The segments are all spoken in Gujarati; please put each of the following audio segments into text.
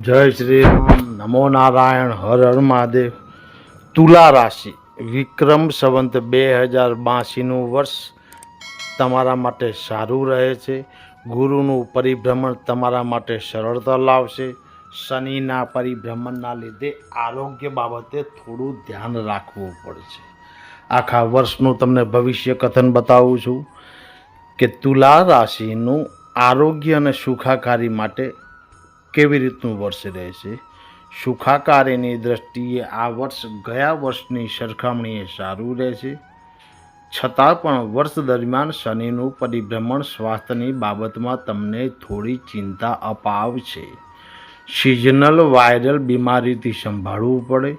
જય શ્રી રામ. નમો નારાયણ, હર હર મહાદેવ. તુલા રાશિ. વિક્રમ સંવંત બે હજાર બાસીનું વર્ષ તમારા માટે સારું રહે છે. ગુરુનું પરિભ્રમણ તમારા માટે સરળતા લાવશે. શનિના પરિભ્રમણના લીધે આરોગ્ય બાબતે થોડું ધ્યાન રાખવું પડશે. આખા વર્ષનું તમને ભવિષ્ય કથન બતાવું છું કે તુલા રાશિનું આરોગ્ય અને સુખાકારી માટે કેવી રીતનું વર્ષ રહેશે સુખાકારીની દ્રષ્ટિએ આ વર્ષ ગયા વર્ષની સરખામણીએ સારું રહેશે છતાં પણ વર્ષ દરમિયાન શનિનું પરિભ્રમણ સ્વાસ્થ્યની બાબતમાં તમને થોડી ચિંતા અપાવશે. સિઝનલ વાયરલ બીમારીથી સંભાળવું પડે.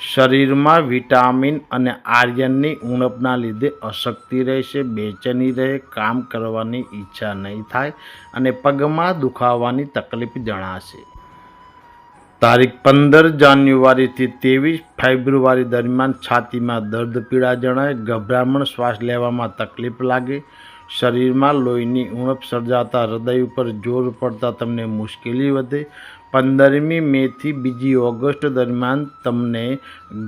શરીરમાં વિટામિન અને આર્યનની ઉણપના લીધે અશક્તિ રહેશે, બેચેની રહે, કામ કરવાની ઈચ્છા નહીં થાય અને પગમાં દુખાવાની તકલીફ જણાશે. તારીખ પંદર જાન્યુઆરીથી ત્રેવીસ ફેબ્રુઆરી દરમિયાન છાતીમાં દર્દ પીડા જણાય, ગભરામણ શ્વાસ લેવામાં તકલીફ લાગે, શરીરમાં લોહીની ઉણપ સર્જાતા હૃદય ઉપર જોર પડતા તમને મુશ્કેલી વધે પંદરમી મેથી બીજી ઓગસ્ટ દરમિયાન તમને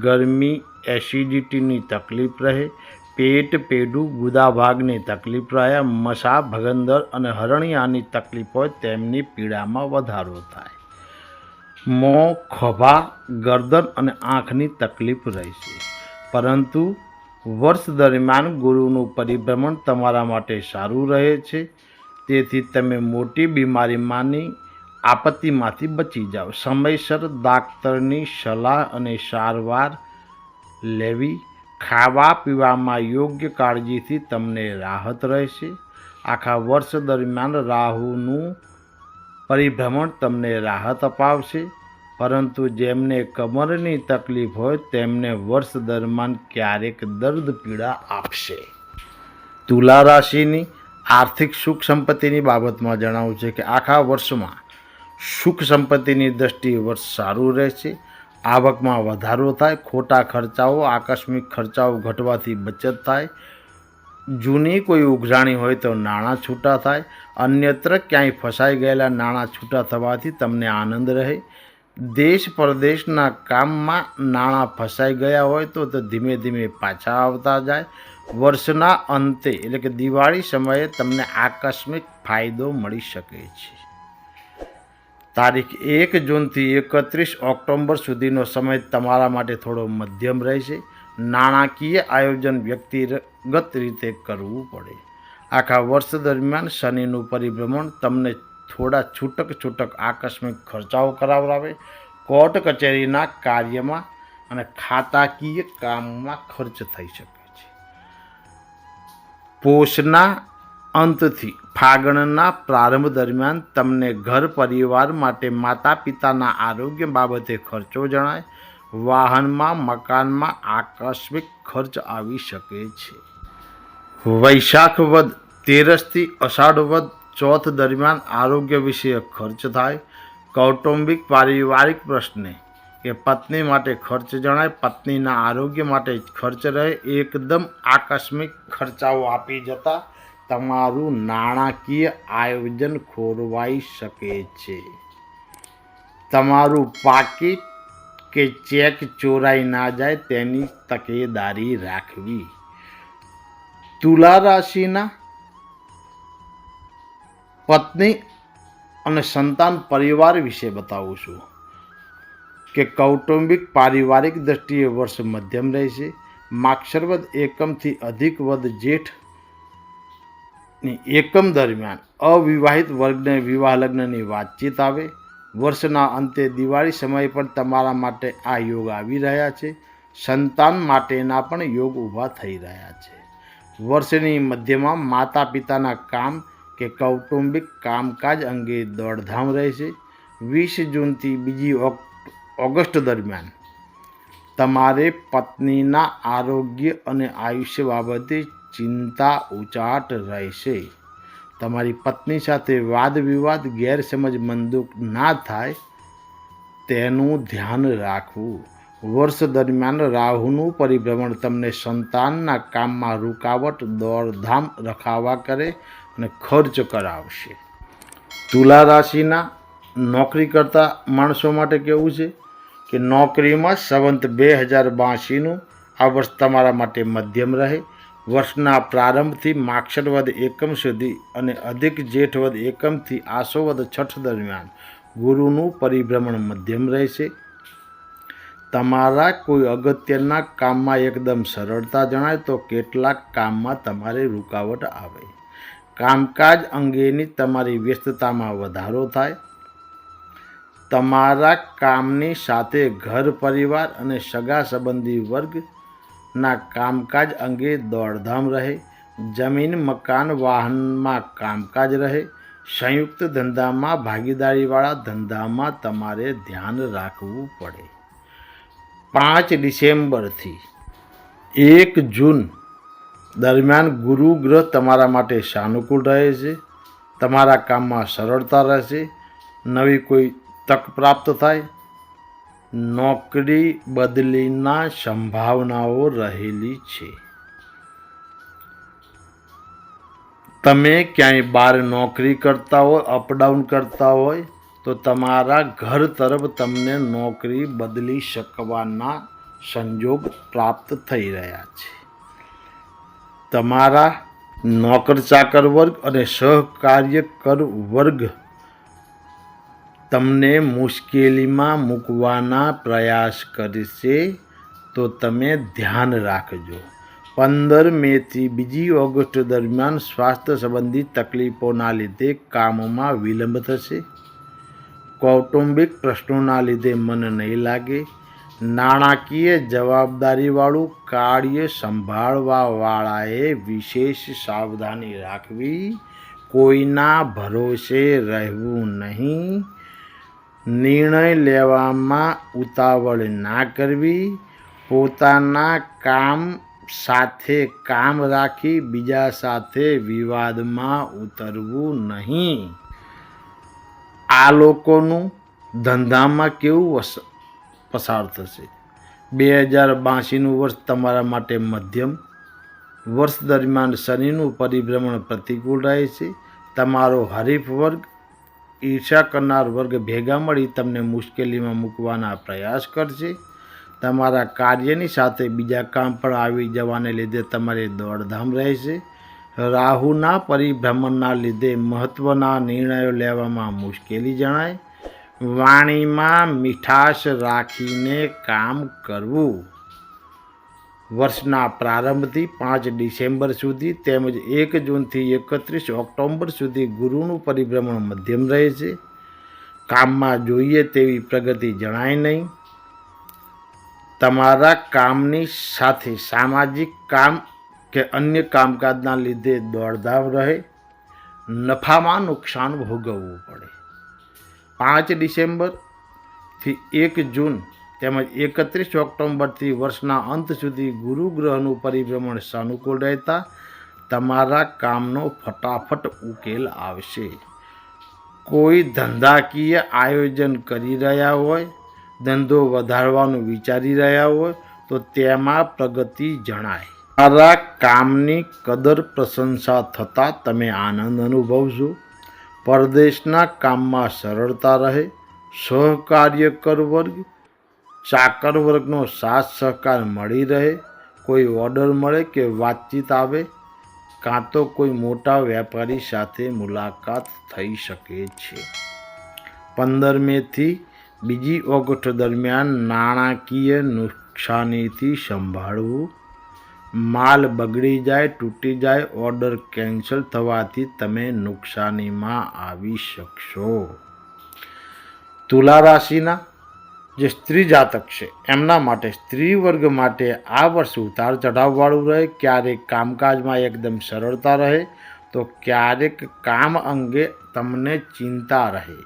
ગરમી એસિડિટીની તકલીફ રહે, પેટ પેડું ગુદા ભાગની તકલીફ રહે, મસા, ભગંદર અને હરણિયાની તકલીફ હોય તેમની પીડામાં વધારો થાય. મોં, ખભા, ગરદન અને આંખની તકલીફ રહેશે. પરંતુ વર્ષ દરમિયાન ગુરુનું પરિભ્રમણ તમારા માટે સારું રહે છે. તેથી તમે મોટી બીમારીમાંની આપત્તિમાંથી બચી જાઓ. સમયસર ડાક્ટરની સલાહ અને સારવાર લેવી, ખાવા પીવામાં યોગ્ય કાળજીથી તમને રાહત રહેશે. આખા વર્ષ દરમિયાન રાહુનું પરિભ્રમણ તમને રાહત અપાવશે. પરંતુ જેમને કમરની તકલીફ હોય, તેમને વર્ષ દરમિયાન ક્યારેક દર્દ પીડા આપશે. તુલા રાશિની આર્થિક સુખ સંપત્તિની બાબતમાં જણાવું છે કે આખા વર્ષમાં સુખ સંપત્તિની દ્રષ્ટિએ વર્ષ સારું રહેશે. આવકમાં વધારો થાય, ખોટા ખર્ચાઓ, આકસ્મિક ખર્ચાઓ ઘટવાથી બચત થાય. જૂની કોઈ ઉઘરાણી હોય તો નાણાં છૂટા થાય. અન્યત્ર ક્યાંય ફસાઈ ગયેલા નાણાં છૂટા થવાથી તમને આનંદ રહે. દેશ પરદેશના કામમાં નાણાં ફસાઈ ગયા હોય તો તો ધીમે ધીમે પાછા આવતા જાય. વર્ષના અંતે, એટલે કે દિવાળી સમયે તમને આકસ્મિક ફાયદો મળી શકે છે. તારીખ એક જૂનથી એકત્રીસ ઓક્ટોબર સુધીનો સમય તમારા માટે થોડો મધ્યમ રહેશે. નાણાકીય આયોજન વ્યક્તિગત રીતે કરવું પડે. આખા વર્ષ દરમિયાન શનિનું પરિભ્રમણ તમને થોડા છૂટક છૂટક આકસ્મિક ખર્ચાઓ કરાવડાવે, કોર્ટ કચેરીના કાર્યમાં અને ખાતાકીય કામમાં ખર્ચ થઈ શકે છે. પોષના અંતથી ફાગણના પ્રારંભ દરમિયાન તમને ઘર પરિવાર માટે માતા પિતાના આરોગ્ય બાબતે ખર્ચો જણાય, વાહનમાં, મકાનમાં આકસ્મિક ખર્ચ આવી શકે છે. વૈશાખ વદ, તેરસથી અષાઢ વદ, ચોથ દરમિયાન આરોગ્ય વિશે ખર્ચ થાય. કૌટુંબિક, પારિવારિક પ્રશ્ને, કે પત્ની માટે ખર્ચ જણાય, પત્નીના આરોગ્ય માટે ખર્ચ રહે, એકદમ આકસ્મિક ખર્ચાઓ આપી જતા તમારું નાણાકીય આયોજન ખોરવાઈ શકે છે. તમારું પાકીટ કે ચેક ચોરાઈ ના જાય તેની તકેદારી રાખવી. તુલા રાશિના પત્ની અને સંતાન પરિવાર વિશે બતાવું છું કે કૌટુંબિક પારિવારિક દ્રષ્ટિએ વર્ષ મધ્યમ રહેશે. માક્ષરવદ એકમથી અધિક વદ જેઠની એકમ દરમિયાન અવિવાહિત વર્ગને વિવાહ લગ્નની વાતચીત આવે. વર્ષના અંતે દિવાળી સમય પણ તમારા માટે આ યોગ આવી રહ્યા છે. સંતાન માટેના પણ યોગ ઊભા થઈ રહ્યા છે. વર્ષની મધ્યમાં માતા પિતાના કામ કે કૌટુંબિક કામકાજ અંગે દોડધામ રહેશે. વીસ જૂનથી બીજી ઓગસ્ટ દરમિયાન તમારે પત્નીના આરોગ્ય અને આયુષ્ય બાબતે ચિંતા ઉચાટ રહેશે. તમારી પત્ની સાથે વાદ વિવાદ ગેરસમજ, મંદુક ના થાય, તેનું ધ્યાન રાખવું. વર્ષ દરમિયાન રાહુનું પરિભ્રમણ તમને સંતાનના કામમાં રૂકાવટ, દોડધામ રખાવા કરે અને ખર્ચ કરાવશે. તુલા રાશિના નોકરી કરતા માણસો માટે કેવું છે? કે નોકરીમાં સંવંત બે હજાર બાસીનું આ વર્ષ તમારા માટે મધ્યમ રહે. વર્ષના પ્રારંભથી માક્ષરવદ એકમ સુધી અને અધિક જેઠવદ એકમથી આસોવદ છઠ દરમિયાન ગુરુનું પરિભ્રમણ મધ્યમ રહેશે. તમારા કોઈ અગત્યના કામમાં એકદમ સરળતા જણાય તો કેટલાક કામમાં તમારે રૂકાવટ આવે. કામકાજ અંગેની તમારી વ્યસ્તતામાં વધારો થાય. તમારા કામની સાથે ઘર પરિવાર અને સગા સંબંધી વર્ગના કામકાજ અંગે દોડધામ રહે, જમીન, મકાન, વાહનમાં કામકાજ રહે, સંયુક્ત ધંધામાં ભાગીદારીવાળા ધંધામાં તમારે ધ્યાન રાખવું પડે. પાંચ ડિસેમ્બરથી એક જૂન દરમિયાન ગુરુ ગ્રહ તમારા માટે સાનુકૂળ રહે છે, તમારા કામમાં સરળતા રહેશે, નવી કોઈ તક પ્રાપ્ત થાય નોકરી બદલીના સંભાવનાઓ રહેલી છે. તમે ક્યાંય બહાર નોકરી કરતા હોય અપડાઉન કરતા હોય, તો તમારા ઘર તરફ તમને નોકરી બદલી શકવાના સંજોગ પ્રાપ્ત થઈ રહ્યા છે. તમારા નોકર ચાકર વર્ગ અને સહકાર્યકર વર્ગ તમને મુશ્કેલીમાં મૂકવાના પ્રયાસ કરશે, તો તમે ધ્યાન રાખજો. પંદર મેથી બીજી ઓગસ્ટ દરમિયાન સ્વાસ્થ્ય સંબંધી તકલીફોના લીધે કામમાં વિલંબ થશે. કૌટુંબિક પ્રશ્નોના લીધે મન નહીં લાગે. નાણાકીય જવાબદારીવાળું કાર્ય સંભાળવાવાળાએ વિશેષ સાવધાની રાખવી. કોઈના ભરોસે રહેવું નહીં. નિર્ણય લેવામાં ઉતાવળ ના કરવી, પોતાના કામ સાથે કામ રાખી બીજા સાથે વિવાદમાં ઉતરવું નહીં. આ લોકોનું ધંધામાં કેવું પસાર થશે? બે હજાર બાસીનું વર્ષ તમારા માટે મધ્યમ. વર્ષ દરમિયાન શનિનું પરિભ્રમણ પ્રતિકૂળ રહે છે તમારો હરીફ વર્ગ ઈર્ષા કરનાર વર્ગ ભેગા મળી તમને મુશ્કેલીમાં મૂકવાના પ્રયાસ કરશે. તમારા કાર્યની સાથે બીજા કામ પણ આવી જવાને લીધે તમારી દોડધામ રહેશે. રાહુના પરિભ્રમણના લીધે મહત્ત્વના નિર્ણયો લેવામાં મુશ્કેલી જણાય. વાણીમાં મીઠાશ રાખીને કામ કરવું. વર્ષના પ્રારંભથી પાંચ ડિસેમ્બર સુધી તેમજ એક જૂનથી એકત્રીસ ઓક્ટોબર સુધી ગુરુનું પરિભ્રમણ મધ્યમ રહે છે. કામમાં જોઈએ તેવી પ્રગતિ જણાય નહીં. તમારા કામની સાથે સામાજિક કામ કે અન્ય કામકાજના લીધે દોડધામ રહે. નફામાં નુકસાન ભોગવવું પડે. પાંચ ડિસેમ્બરથી એક જૂન તેમજ એકત્રીસ ઓક્ટોબરથી વર્ષના અંત સુધી ગુરુ ગ્રહનું પરિભ્રમણ સાનુકૂળ રહેતા તમારા કામનો ફટાફટ ઉકેલ આવશે. કોઈ ધંધાકીય આયોજન કરી રહ્યા હોય, ધંધો વધારવાનું વિચારી રહ્યા હોય, તો તેમાં પ્રગતિ જણાય. તમારા કામની કદર પ્રશંસા થતાં તમે આનંદ અનુભવશો. પરદેશના કામમાં સરળતા રહે, સહકાર્યકર વર્ગ ચાકર વર્ગનો સાથ સહકાર મળી રહે, કોઈ ઓર્ડર મળે કે વાતચીત આવે, કાં તો કોઈ મોટા વેપારી સાથે મુલાકાત થઈ શકે છે. પંદર મેથી બીજી ઓગસ્ટ દરમિયાન નાણાકીય નુકસાનીથી સંભાળવું, માલ બગડી જાય, તૂટી જાય, ઓર્ડર કેન્સલ થવાથી તમે નુકસાનીમાં આવી શકશો. તુલા રાશિના જે સ્ત્રી જાતક છે, એમના માટે સ્ત્રી વર્ગ માટે આ વર્ષ ઉતાર ચઢાવવાળું રહે, ક્યારેક કામકાજમાં એકદમ સરળતા રહે, તો ક્યારેક કામ અંગે તમને ચિંતા રહે.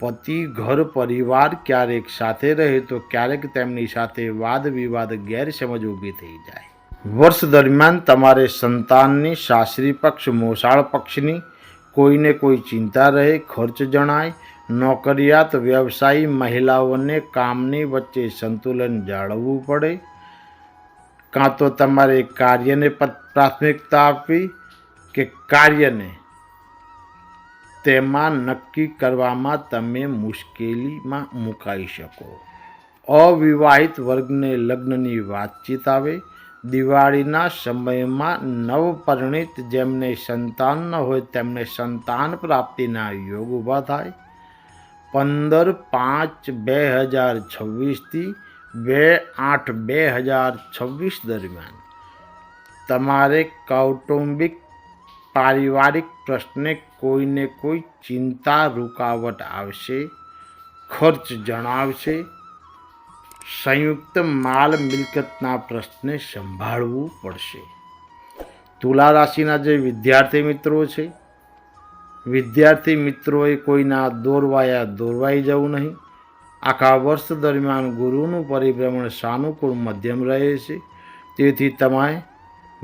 પતિ, ઘર, પરિવાર ક્યારેક સાથે રહે, તો ક્યારેક તેમની સાથે વાદ વિવાદ ગેરસમજ ઊભી થઈ જાય. વર્ષ દરમિયાન તમારે સંતાનની, સાસરી પક્ષ, મોસાળ પક્ષની કોઈને કોઈ ચિંતા રહે, ખર્ચ જણાય નોકરિયાત વ્યવસાયી મહિલાઓને કામની વચ્ચે સંતુલન જાળવવું પડે. કાં તો તમારે કાર્યને પ્રાથમિકતા આપવી કે કાર્યને તેમાં નક્કી કરવામાં તમે મુશ્કેલીમાં મુકાઈ શકો. અવિવાહિત વર્ગને લગ્નની વાતચીત આવે. દિવાળીના સમયમાં નવપરિણિત જેમને સંતાન ન હોય તેમને સંતાન પ્રાપ્તિના યોગ ઊભા થાય. પંદર પાંચ બે હજાર છવ્વીસથી બે આઠ બે હજાર છવ્વીસ દરમિયાન. તમારે કૌટુંબિક, પારિવારિક પ્રશ્ને કોઈને કોઈ ચિંતા, રૂકાવટ આવશે, ખર્ચ જણાવશે, સંયુક્ત માલ મિલકતના પ્રશ્ને સંભાળવું પડશે. તુલા રાશિના જે વિદ્યાર્થી મિત્રો છે વિદ્યાર્થી મિત્રોએ કોઈના દોરવાયા દોરવાઈ જવું નહીં. આખા વર્ષ દરમિયાન ગુરુનું પરિભ્રમણ સાનુકૂળ મધ્યમ રહે છે. તેથી તમે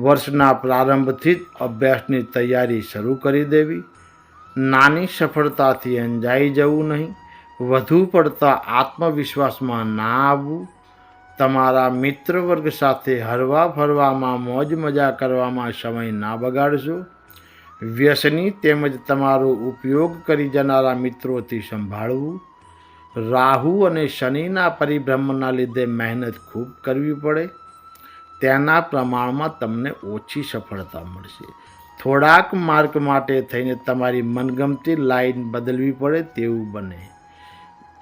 વર્ષના પ્રારંભથી જ અભ્યાસની તૈયારી શરૂ કરી દેવી. નાની સફળતાથી અંજાઈ જવું નહીં. વધુ પડતા આત્મવિશ્વાસમાં ના આવવું. તમારા મિત્ર વર્ગ સાથે હરવા ફરવામાં મોજ મજા કરવામાં સમય ના બગાડશો. વ્યસની તેમજ તમારો ઉપયોગ કરી જનારા મિત્રોથી સંભાળવું. રાહુ અને શનિના પરિભ્રમણના લીધે મહેનત ખૂબ કરવી પડે. તેના પ્રમાણમાં તમને ઓછી સફળતા મળશે. થોડાક માર્ક માટે થઈને તમારી મનગમતી લાઈન બદલવી પડે તેવું બને.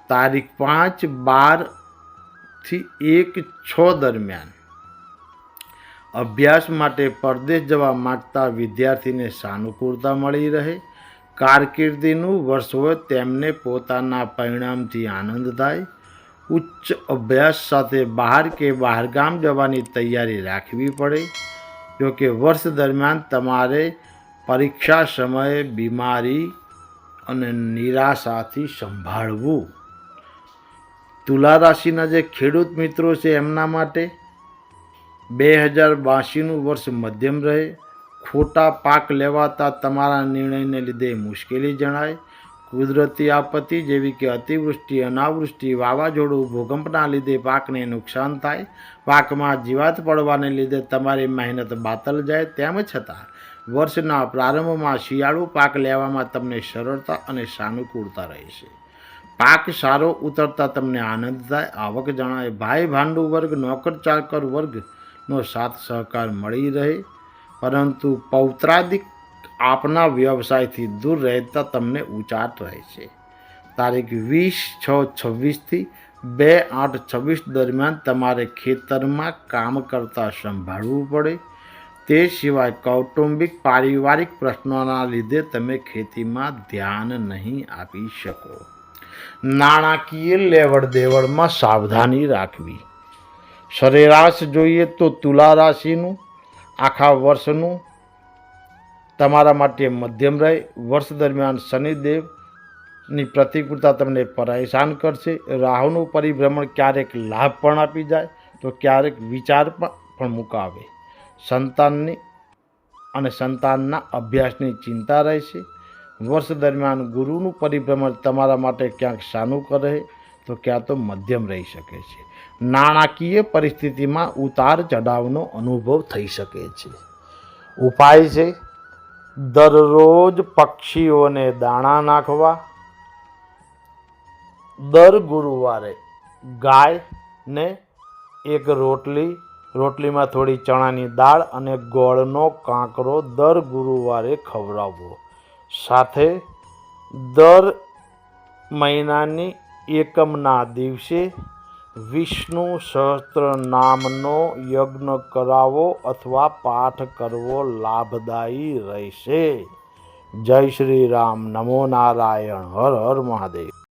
તારીખ પાંચ બારથી એક છ દરમિયાન. અભ્યાસ માટે પરદેશ જવા માગતા વિદ્યાર્થીને સાનુકૂળતા મળી રહે. કારકિર્દીનું વર્ષ હોય તેમને પોતાના પરિણામથી આનંદ થાય. ઉચ્ચ અભ્યાસ સાથે બહાર કે બહારગામ જવાની તૈયારી રાખવી પડે. જોકે વર્ષ દરમિયાન તમારે પરીક્ષા સમયે બીમારી અને નિરાશાથી સંભાળવું. તુલા રાશિના જે ખેડૂત મિત્રો છે એમના માટે બે હજાર બાસીનું વર્ષ મધ્યમ રહે. ખોટા પાક લેવાતા તમારા નિર્ણયને લીધે મુશ્કેલી જણાય. કુદરતી આપત્તિ જેવી કે અતિવૃષ્ટિ, અનાવૃષ્ટિ, વાવાઝોડું, ભૂકંપના લીધે પાકને નુકસાન થાય. પાકમાં જીવાત પડવાને લીધે તમારી મહેનત બાતલ જાય તેમ છતાં, વર્ષના પ્રારંભમાં શિયાળુ પાક લેવામાં તમને સરળતા અને સાનુકૂળતા રહેશે પાક સારો ઉતરતા તમને આનંદ થાય. આવક જણાય. ભાઈ ભાંડુ વર્ગ નોકર ચાકર વર્ગનો સાથ સહકાર મળી રહે, પરંતુ પૌત્રાદિક આપના વ્યવસાયથી દૂર રહેતા તમને ઉચાટ રહે છે. તારીખ વીસ છ છવ્વીસથી બે આઠ છવ્વીસ દરમિયાન તમારે ખેતરમાં કામ કરતાં સંભાળવું પડે. તે સિવાય કૌટુંબિક, પારિવારિક પ્રશ્નોના લીધે તમે ખેતીમાં ધ્યાન નહીં આપી શકો. નાણાકીય લેવડ દેવડમાં સાવધાની રાખવી. સરેરાશ જોઈએ તો તુલા રાશિનું, આખા વર્ષનું, તમારા માટે મધ્યમ રહે. વર્ષ દરમિયાન શનિદેવની પ્રતિકૂળતા તમને પરેશાન કરશે. રાહુનું પરિભ્રમણ ક્યારેક લાભ પણ આપી જાય, તો ક્યારેક વિચાર પણ મુકાવે. સંતાનની અને સંતાનના અભ્યાસની ચિંતા રહેશે. વર્ષ દરમિયાન ગુરુનું પરિભ્રમણ તમારા માટે ક્યાંક સાનું કરે, તો ક્યાં તો મધ્યમ રહી શકે છે. નાણાકીય પરિસ્થિતિમાં ઉતાર ચઢાવનો અનુભવ થઈ શકે છે. ઉપાય છે, દરરોજ પક્ષીઓને દાણા નાખવા, દર ગુરુવારે ગાયને એક રોટલી, રોટલીમાં થોડી ચણાની દાળ અને ગોળનો કાંકરો દર ગુરુવારે ખવડાવવો. સાથે દર મહિનાની એકમના દિવસે વિષ્ણુ સહસ્ત્ર નામનો યજ્ઞ કરાવો અથવા પાઠ કરવો લાભદાયી રહેશે. જય શ્રી રામ. નમો નારાયણ. હર હર મહાદેવ.